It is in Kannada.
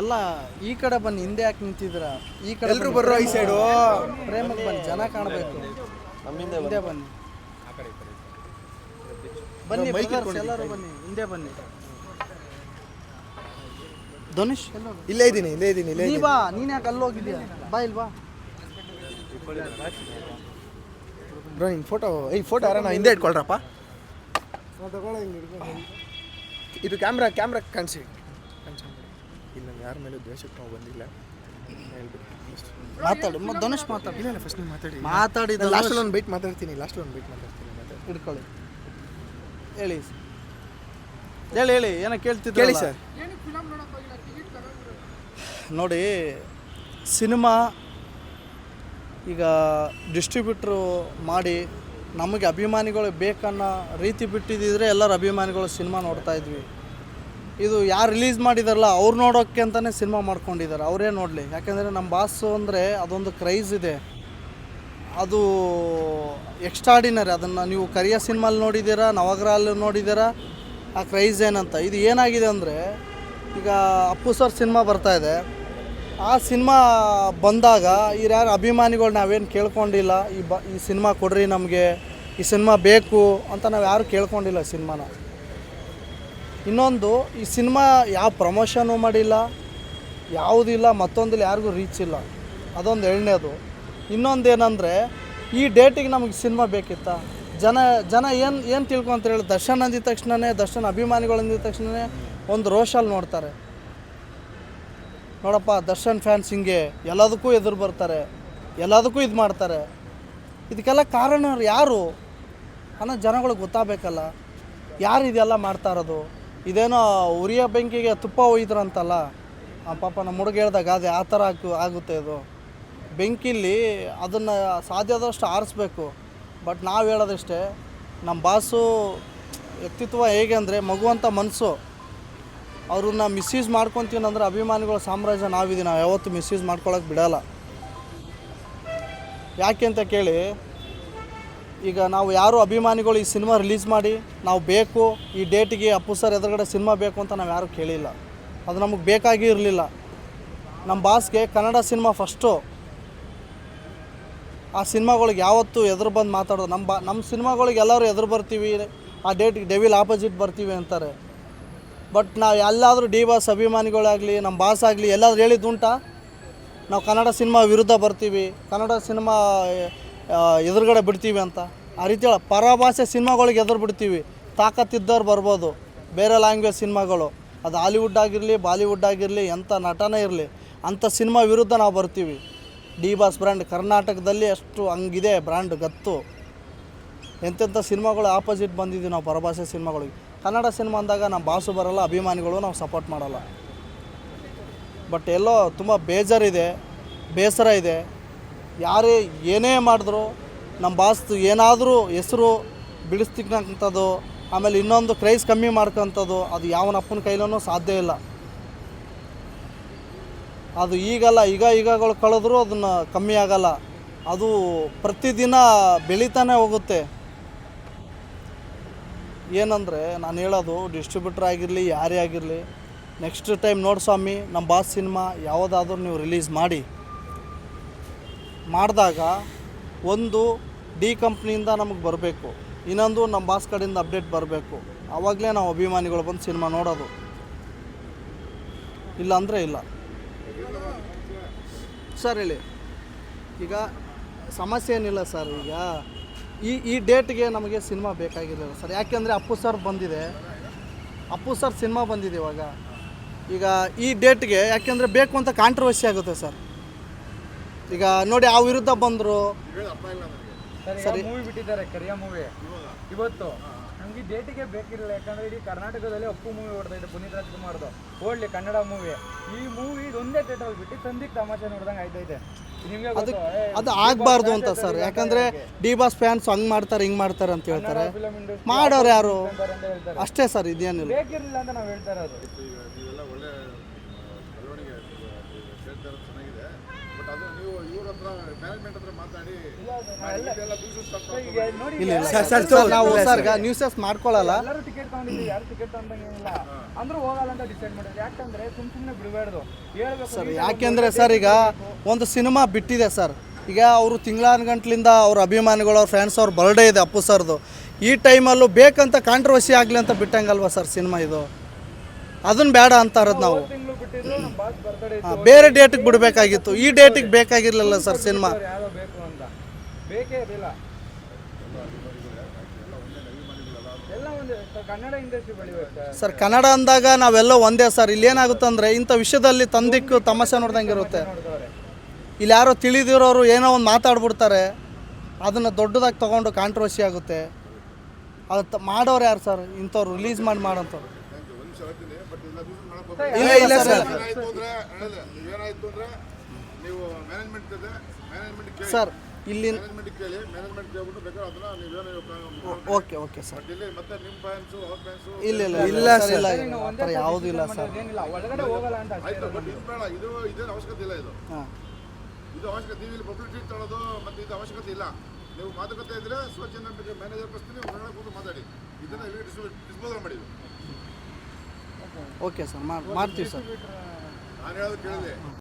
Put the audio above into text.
ಎಲ್ಲ ಈ ಕಡೆ ಬನ್ನಿ ಹಿಂದೆ ಯಾಕೆ ನಿಂತಿದ್ರ ಈ ಕಡೆ ಎಲ್ಲರೂ ಬರ್ರೋ ಈ ಸೈಡು ಪ್ರೇಮಕ್ಕೆ ಬನ್ನಿ ಜನ ಕಾಣಬೇಕು. ಹಿಂದೆ ಬನ್ನಿ. ಬನ್ನಿ. brothers, ಎಲ್ಲರೂ ಬನ್ನಿ ಹಿಂದೆ ಬನ್ನಿ. ಧನುಷ್ ಎಲ್ಲೋ ಇಲ್ಲೇ ಇದ್ದೀನಿ ಇಲ್ಲೇ ಇದ್ದೀನಿ ಇಲ್ಲೇ ನೀ ಬಾ ನೀನ್ ಯಾಕೆ ಅಲ್ಲಿ ಹೋಗಿದ್ಯಾ? ಬಾ ಇಲ್ವಾ ಬಾ. ಬ್ರೋ ನಿನ್ ಫೋಟೋ ಈ ಫೋಟೋ ಯಾರನ್ನ ಹಿಂದೆ ಇಟ್ಕೊಳ್ರಪ್ಪ? ಇದು ಕ್ಯಾಮ್ರಾ ಕ್ಯಾಮ್ರಾ ಕಾಣಿಸಿ. ಇಲ್ಲ ಯಾರ ಮೇಲೆ ದ್ವೇಷಕ್ಕೆ ನಾವು ಬಂದಿಲ್ಲ. ಹೇಳ್ಬಿಡಿ. ಮಾತಾಡು. ಮ- ಧನುಷ್ ಮಾತಾಡು. ಇಲ್ಲ ಫಸ್ಟ್ ನೀವು ಮಾತಾಡಿ. ಮಾತಾಡಿ ಲಾಸ್ಟಲ್ಲಿ ಒಂದು ಬೈಟ್ ಮಾತಾಡ್ತೀನಿ ಲಾಸ್ಟ್ ಒಂದು ಬೈಟ್ ಮಾತಾಡ್ತೀನಿ ಮಾತಾಡಿ. ಹಿಡ್ಕೊಳ್ಳಿ. ಹೇಳಿ. ಹೇಳಿ ಹೇಳಿ. ಏನೋ ಕೇಳ್ತಿದ್ದೆ ಕೇಳಿ ಸರ್ ನೋಡಿ ಸಿನಿಮಾ ಈಗ ಡಿಸ್ಟ್ರಿಬ್ಯೂಟ್ರು ಮಾಡಿ ನಮಗೆ ಅಭಿಮಾನಿಗಳು ಬೇಕನ್ನೋ ರೀತಿ ಬಿಟ್ಟಿದ್ದಿದ್ರೆ ಎಲ್ಲರ ಅಭಿಮಾನಿಗಳು ಸಿನಿಮಾ ನೋಡ್ತಾ ಇದ್ವಿ. ಇದು ಯಾರು ರಿಲೀಸ್ ಮಾಡಿದಾರಲ್ಲ, ಅವ್ರು ನೋಡೋಕ್ಕೆ ಅಂತಲೇ ಸಿನಿಮಾ ಮಾಡ್ಕೊಂಡಿದ್ದಾರೆ ಅವರೇ ನೋಡಲಿ. ಯಾಕೆಂದರೆ ನಮ್ಮ ಬಾಸು ಅಂದರೆ ಅದೊಂದು ಕ್ರೈಸ್ ಇದೆ. ಅದು ಎಕ್ಸ್ಟ್ರಾಡಿನರಿ ಅದನ್ನು ನೀವು ಕರಿಯ ಸಿನಿಮಾಲಿ ನೋಡಿದ್ದೀರಾ ನವಗ್ರಹಲ್ಲಿ ನೋಡಿದ್ದೀರಾ ಆ ಕ್ರೈಸ್ ಏನಂತ? ಇದು ಏನಾಗಿದೆ ಅಂದರೆ, ಈಗ ಅಪ್ಪು ಸರ್ ಸಿನಿಮಾ ಬರ್ತಾ ಇದೆ. ಆ ಸಿನಿಮಾ ಬಂದಾಗ ಯಾರು ಅಭಿಮಾನಿಗಳು ನಾವೇನು ಕೇಳ್ಕೊಂಡಿಲ್ಲ, ಈ ಬ, ಈ ಸಿನಿಮಾ ಕೊಡ್ರಿ ನಮಗೆ, ಈ ಸಿನಿಮಾ ಬೇಕು ಅಂತ ನಾವು ಯಾರು ಕೇಳ್ಕೊಂಡಿಲ್ಲ ಸಿನಿಮಾನ ಇನ್ನೊಂದು, ಈ ಸಿನಿಮಾ ಯಾವ ಪ್ರಮೋಷನು ಮಾಡಿಲ್ಲ ಯಾವುದಿಲ್ಲ ಮತ್ತೊಂದಿಲ್ಲ ಯಾರಿಗೂ ರೀಚ್ ಇಲ್ಲ. ಅದೊಂದು ಎರಡನೇದು. ಇನ್ನೊಂದು ಏನಂದರೆ ಈ ಡೇಟಿಗೆ ನಮಗೆ ಸಿನಿಮಾ ಬೇಕಿತ್ತ? ಜನ ಜನ ಏನು ಏನು ತಿಳ್ಕೊಂತ ಹೇಳಿ, ದರ್ಶನ್ ಅಂದಿದ ತಕ್ಷಣವೇ ದರ್ಶನ್ ಅಭಿಮಾನಿಗಳು ಅಂದಿದ ತಕ್ಷಣವೇ ಒಂದು ರೋಷಲ್ಲಿ ನೋಡ್ತಾರೆ. ನೋಡಪ್ಪ, ದರ್ಶನ್ ಫ್ಯಾನ್ಸ್ ಹಿಂಗೆ ಎಲ್ಲದಕ್ಕೂ ಎದುರು ಬರ್ತಾರೆ, ಎಲ್ಲದಕ್ಕೂ ಇದು ಮಾಡ್ತಾರೆ. ಇದಕ್ಕೆಲ್ಲ ಕಾರಣ ಯಾರು? ಅನ್ನೋ ಜನಗಳಿಗೆ ಗೊತ್ತಾಗಬೇಕಲ್ಲ. ಯಾರು ಇದೆಲ್ಲ ಮಾಡ್ತಾ ಇರೋದು? ಇದೇನೋ ಉರಿಯ ಬೆಂಕಿಗೆ ತುಪ್ಪ ಒಯ್ದ್ರಂತಲ್ಲ, ಆ ಪಾಪ ನಮ್ಮ ಹುಡುಗ ಹೇಳ್ದಾಗ ಅದೇ ಆ ಥರ ಆಗು, ಆಗುತ್ತೆ ಇದು ಬೆಂಕಿಲಿ ಅದನ್ನು ಸಾಧ್ಯದಷ್ಟು ಆರಿಸ್ಬೇಕು. ಬಟ್ ನಾವು ಹೇಳೋದಿಷ್ಟೇ ನಮ್ಮ ಬಾಸು ವ್ಯಕ್ತಿತ್ವ ಹೇಗೆ ಅಂದರೆ ಮಗುವಂಥ ಮನಸ್ಸು ಅವ್ರನ್ನ ಮಿಸ್ಯೂಸ್ ಮಾಡ್ಕೊತೀವಿ ಅಭಿಮಾನಿಗಳ ಸಾಮ್ರಾಜ್ಯ ನಾವಿದ್ದೀವಿ ನಾವು ಯಾವತ್ತೂ ಮಿಸ್ಯೂಸ್ ಮಾಡ್ಕೊಳಕ್ಕೆ ಬಿಡೋಲ್ಲ. ಯಾಕೆ ಅಂತ ಕೇಳಿ ಈಗ ನಾವು ಯಾರು ಅಭಿಮಾನಿಗಳು ಈ ಸಿನಿಮಾ ರಿಲೀಸ್ ಮಾಡಿ ನಾವು ಬೇಕು, ಈ ಡೇಟಿಗೆ ಅಪ್ಪು ಸರ್ ಎದುರುಗಡೆ ಸಿನಿಮಾ ಬೇಕು ಅಂತ ನಾವು ಯಾರೂ ಕೇಳಿಲ್ಲ. ಅದು ನಮಗೆ ಬೇಕಾಗಿ ಇರಲಿಲ್ಲ ನಮ್ಮ ಬಾಸ್ಗೆ ಕನ್ನಡ ಸಿನಿಮಾ ಫಸ್ಟು. ಆ ಸಿನಿಮಾಗಳಿಗೆ ಯಾವತ್ತೂ ಎದುರು ಬಂದು ಮಾತಾಡೋದು. ನಮ್ಮ ಬಾ, ನಮ್ಮ ಸಿನಿಮಾಗಳಿಗೆ ಎಲ್ಲರೂ ಎದುರು ಬರ್ತೀವಿ, ಆ ಡೇಟಿಗೆ ಡೆವಿಲ್ ಆಪೋಸಿಟ್ ಬರ್ತೀವಿ ಅಂತಾರೆ. ಬಟ್ ನಾವು ಎಲ್ಲಾದರೂ ಡಿ ಬಾಸ್ ಅಭಿಮಾನಿಗಳಾಗಲಿ, ನಮ್ಮ ಬಾಸ್ ಆಗಲಿ ಎಲ್ಲಾದರೂ ಹೇಳಿದ್ದುಂಟಾ ನಾವು ಕನ್ನಡ ಸಿನಿಮಾ ವಿರುದ್ಧ ಬರ್ತೀವಿ. ಕನ್ನಡ ಸಿನಿಮಾ ಎದುರುಗಡೆ ಬಿಡ್ತೀವಿ ಅಂತ. ಆ ರೀತಿ ಹೇಳ, ಪರಭಾಷೆ ಸಿನಿಮಾಗಳಿಗೆ ಎದುರು ಬಿಡ್ತೀವಿ. ತಾಕತ್ತಿದ್ದವ್ರು ಬರ್ಬೋದು. ಬೇರೆ ಲ್ಯಾಂಗ್ವೇಜ್ ಸಿನಿಮಾಗಳು. ಅದು ಹಾಲಿವುಡ್ ಆಗಿರಲಿ ಬಾಲಿವುಡ್ ಆಗಿರಲಿ, ಎಂಥ ನಟನೇ ಇರಲಿ, ಅಂಥ ಸಿನಿಮಾ ವಿರುದ್ಧ ನಾವು ಬರ್ತೀವಿ. ಡಿ ಬಾಸ್ ಬ್ರ್ಯಾಂಡ್ ಕರ್ನಾಟಕದಲ್ಲಿ ಅಷ್ಟು ಹಂಗಿದೆ ಬ್ರ್ಯಾಂಡ್ ಗತ್ತು. ಎಂತೆಂಥ ಸಿನಿಮಾಗಳು ಆಪೋಸಿಟ್ ಬಂದಿದ್ದೀವಿ ನಾವು ಪರಭಾಷೆ ಸಿನಿಮಾಗಳಿಗೆ. ಕನ್ನಡ ಸಿನಿಮಾ ಅಂದಾಗ ನಮ್ಮ ಬಾಸು ಬರಲ್ಲ, ಅಭಿಮಾನಿಗಳು ನಾವು ಸಪೋರ್ಟ್ ಮಾಡಲ್ಲ. ಬಟ್ ಎಲ್ಲೋ ತುಂಬ ಬೇಜಾರಿದೆ, ಬೇಸರ ಇದೆ. ಯಾರೇ ಏನೇ ಮಾಡಿದ್ರು ನಮ್ಮ ಬಾಸ್ದು ಏನಾದರೂ ಹೆಸರು ಬಿಡಿಸ್ತಿಕ್ಕಂಥದ್ದು ಆಮೇಲೆ ಇನ್ನೊಂದು ಕ್ರೈಸ್ ಕಮ್ಮಿ ಮಾಡ್ಕೊಂಥದ್ದು ಅದು ಯಾವನಪ್ಪನ ಕೈಲೂ ಸಾಧ್ಯ ಇಲ್ಲ. ಅದು ಈಗಲ್ಲ, ಈಗ ಈಗಗಳು ಕಳೆದ್ರೂ ಅದನ್ನು ಕಮ್ಮಿ ಆಗಲ್ಲ. ಅದು ಪ್ರತಿದಿನ ಬೆಳೀತಾನೆ ಹೋಗುತ್ತೆ. ಏನಂದರೆ, ನಾನು ಹೇಳೋದು ಡಿಸ್ಟ್ರಿಬ್ಯೂಟರ್ ಆಗಿರಲಿ, ಯಾರೇ ಆಗಿರಲಿ ನೆಕ್ಸ್ಟ್ ಟೈಮ್ ನೋಡಿ ಸ್ವಾಮಿ, ನಮ್ಮ ಬಾಸ್ ಸಿನಿಮಾ ಯಾವುದಾದ್ರೂ ನೀವು ರಿಲೀಸ್ ಮಾಡಿ. ಮಾಡಿದಾಗ ಒಂದು ಡಿ ಕಂಪ್ನಿಯಿಂದ ನಮಗೆ ಬರಬೇಕು. ಇನ್ನೊಂದು ನಮ್ಮ ಬಾಸ್ ಕಡೆಯಿಂದ ಅಪ್ಡೇಟ್ ಬರಬೇಕು. ಆವಾಗಲೇ ನಾವು ಅಭಿಮಾನಿಗಳು ಬಂದು ಸಿನಿಮಾ ನೋಡೋದು. ಇಲ್ಲ ಅಂದರೆ ಇಲ್ಲ. ಸರ್ ಹೇಳಿ. ಈಗ ಸಮಸ್ಯೆ ಏನಿಲ್ಲ ಸರ್ ಈಗ? ಈ ಈ ಡೇಟ್ಗೆ ನಮಗೆ ಸಿನಿಮಾ ಬೇಕಾಗಿರಲಿಲ್ಲ ಸರ್. ಯಾಕೆಂದರೆ ಅಪ್ಪು ಸರ್ ಬಂದಿದೆ. ಅಪ್ಪು ಸರ್ ಸಿನಿಮಾ ಬಂದಿದೆ ಇವಾಗ. ಈಗ ಈ ಡೇಟ್ಗೆ ಯಾಕೆಂದರೆ ಬೇಕು ಅಂತ ಕಾಂಟ್ರವರ್ಸಿ ಆಗುತ್ತೆ ಸರ್. ಈಗ ನೋಡಿ ಆ ವಿರುದ್ಧ ಬಂದರು. ಸರಿ ಮೂವಿ ಬಿಟ್ಟಿದ್ದಾರೆ ಕರಿಯ ಮೂವಿ ಇವತ್ತು ನಮ್ಗೆ ಡೇಟಿಗೆ ಬೇಕಿರಲಿಲ್ಲ ಯಾಕಂದ್ರೆ ಇಡೀ ಕರ್ನಾಟಕದಲ್ಲಿ ಅಪ್ಪು ಮೂವಿ ಓಡ್ತಾ ಇದೆ ಪುನೀತ್ ರಾಜ್ಕುಮಾರ್ದು. ಓಡ್ಲಿ ಕನ್ನಡ ಮೂವಿ ಈ ಮೂವಿ ಒಂದೇ ಥಿಯೇಟರ್ ಬಿಟ್ಟು ತಂದಿಗೆ ತಮಾಷೆ ನೋಡ್ದಂಗೆ ಆಯ್ತೈತೆ ನಿಮ್ಗೆ ಅದು ಅದು ಆಗಬಾರ್ದು ಅಂತ ಸರ್. ಯಾಕಂದ್ರೆ ಡಿ ಬಾಸ್ ಫ್ಯಾನ್ಸ್ ಹಂಗೆ ಮಾಡ್ತಾರೆ ಹಿಂಗೆ ಮಾಡ್ತಾರೆ ಅಂತ ಹೇಳ್ತಾರೆ. ಮಾಡೋರು ಯಾರು? ಅಷ್ಟೇ ಸರ್ ಇದೇನಿಲ್ಲ. ಬೇಕಿರಲಿಲ್ಲ ಅಂತ ನಾವು ಹೇಳ್ತಾ ಇರೋದು. ಬೆಳವಣಿಗೆ ಹೇಳ್ತಾ ಇರೋದು ಚೆನ್ನಾಗಿದೆ. ಬಟ್ ಅದು ನೀವು ಇವ್ರ ಹತ್ರ ಮ್ಯಾನೇಜ್ಮೆಂಟ್ ಹತ್ರ ಮಾತಾಡಿ ನಾವು ಇಲ್ಲ ಸರ್ ಈಗ ನ್ಯೂಸಸ್ ಮಾಡ್ಕೊಳ್ಳಲ್ಲ ಎಲ್ಲರೂ ಟಿಕೆಟ್ ತಗೊಂಡಿದ್ದೀವಿ ಯಾರು ಟಿಕೆಟ್ ತಗೊಂಡಂಗಿಲ್ಲ ಅಂದ್ರೆ ಹೋಗಲ್ಲ ಅಂತ ಡಿಸೈಡ್ ಮಾಡಿದ್ರು. ಯಾಕಂದ್ರೆ ಸುಮ್ ಸುಮ್ಮನೆ ಬಿಡಬಾರ್ದು. ಹೇಳ್ಬೇಕು ಸರ್ ಯಾಕೆಂದ್ರೆ ಯಾಕೆಂದರೆ ಸರ್ ಈಗ ಒಂದು ಸಿನಿಮಾ ಬಿಟ್ಟಿದೆ ಸರ್. ಈಗ ಅವರು ತಿಂಗಳಾನುಗಂಟ್ಲಿಂದ ಅವ್ರ ಅಭಿಮಾನಿಗಳು ಅವ್ರ ಫ್ಯಾನ್ಸ್ ಅವ್ರ ಬರ್ಡೇ ಇದೆ ಅಪ್ಪು ಸರ್ದು. ಈ ಟೈಮಲ್ಲೂ ಬೇಕಂತ ಕಾಂಟ್ರವರ್ಸಿ ಆಗಲಿ ಅಂತ ಬಿಟ್ಟಂಗಲ್ವಾ ಸರ್ ಸಿನಿಮಾ ಇದು? ಅದನ್ನ ಬೇಡ ಅಂತ ಇರೋದು ನಾವು. ಬೇರೆ ಡೇಟಿಗೆ ಬಿಡಬೇಕಾಗಿತ್ತು. ಈ ಡೇಟಿಗೆ ಬೇಕಾಗಿರ್ಲಿಲ್ಲ ಸರ್ ಸಿನಿಮಾ ಸರ್, ಕನ್ನಡ ಅಂದಾಗ ನಾವೆಲ್ಲ ಒಂದೇ ಸರ್. ಇಲ್ಲಿ ಏನಾಗುತ್ತೆ ಅಂದರೆ ಇಂಥ ವಿಷಯದಲ್ಲಿ ತಂದಿಕ್ಕು ತಮಾಷೆ ನೋಡ್ದಂಗೆ ಇರುತ್ತೆ. ನೋಡ್ದವ್ರೆ. ಇಲ್ಲಿ ಯಾರೋ ತಿಳಿದಿರೋರು ಏನೋ ಒಂದು ಮಾತಾಡ್ಬಿಡ್ತಾರೆ. ಅದನ್ನು ದೊಡ್ಡದಾಗಿ ತೊಗೊಂಡು ಕಾಂಟ್ರವರ್ಸಿ ಆಗುತ್ತೆ. ಅದು ಮಾಡೋರು ಯಾರು ಸರ್? ಇಂಥವ್ರು ರಿಲೀಸ್ ಮಾಡಿ ಮಾಡೋಂಥವ್ರು. ಇಲ್ಲ. ಇಲ್ಲ ಇಲ್ಲ ಸರ್ ಏನಾಯ್ತು ಅಂದ್ರೆ ಏನಾಯ್ತು ಅಂದ್ರೆ ನೀವು ಮ್ಯಾನೇಜ್ಮೆಂಟ್ ಮ್ಯಾನೇಜ್ಮೆಂಟ್ ಕೇಳಿ. ಸರ್ ಇಲ್ಲಿ ಮ್ಯಾನೇಜ್ಮೆಂಟ್ ಕೇಳಿ ಮ್ಯಾನೇಜ್ಮೆಂಟ್ ಕೇಳ್ಬಿಟ್ಟು ಬೇಕಾದ್ರೆ ಅದನ್ನ ನೀವೇನೋ ಓಕೆ ಓಕೆ ಸರ್. ಇಲ್ಲಿ ಮತ್ತೆ ನಿಮ್ಮ ಫ್ಯಾನ್ಸು ಅವ್ರ ಫ್ಯಾನ್ಸು ಇಲ್ಲ ಇಲ್ಲ ಸರ್ ಇಲ್ಲ ಇನ್ನು ಯಾವುದು ಆ ಥರ ಯಾವುದೂ ಇಲ್ಲ ಸರ್. ಏನಿಲ್ಲ ಒಳಗಡೆ ಹೋಗಲ್ಲ ಅಂತ ಆಯ್ತು ಬಟ್ ಇದು ಬೇಡ ಇದು ಇದೇನು ಅವಶ್ಯಕತೆ ಇಲ್ಲ ಇದು. ಇದು ಅವಶ್ಯಕತೆ ನೀವು ಇಲ್ಲಿ ಪಬ್ಲಿಸಿಟಿ ತಗೊಳ್ಳೋದು ಮತ್ತೆ ಇದು ಅವಶ್ಯಕತೆ ಇಲ್ಲ. ನೀವು ಮಾತುಕತೆ ಇದ್ರೆ ಸ್ವಚ್ಛ ಮ್ಯಾನೇಜರ್ ಕಳಿಸ್ತೀನಿ ಒಳಗಡೆ ಕೂತು ಮಾತಾಡಿ. ಇದನ್ನ ಡಿಸ್ಪೋಸಲ್ ಮಾಡಿ. ಓಕೆ ಸರ್ ಮಾಡಿ ಮಾಡ್ತೀವಿ ಸರ್. ನಾನು ಹೇಳೋದು ಕೇಳಿದೆ.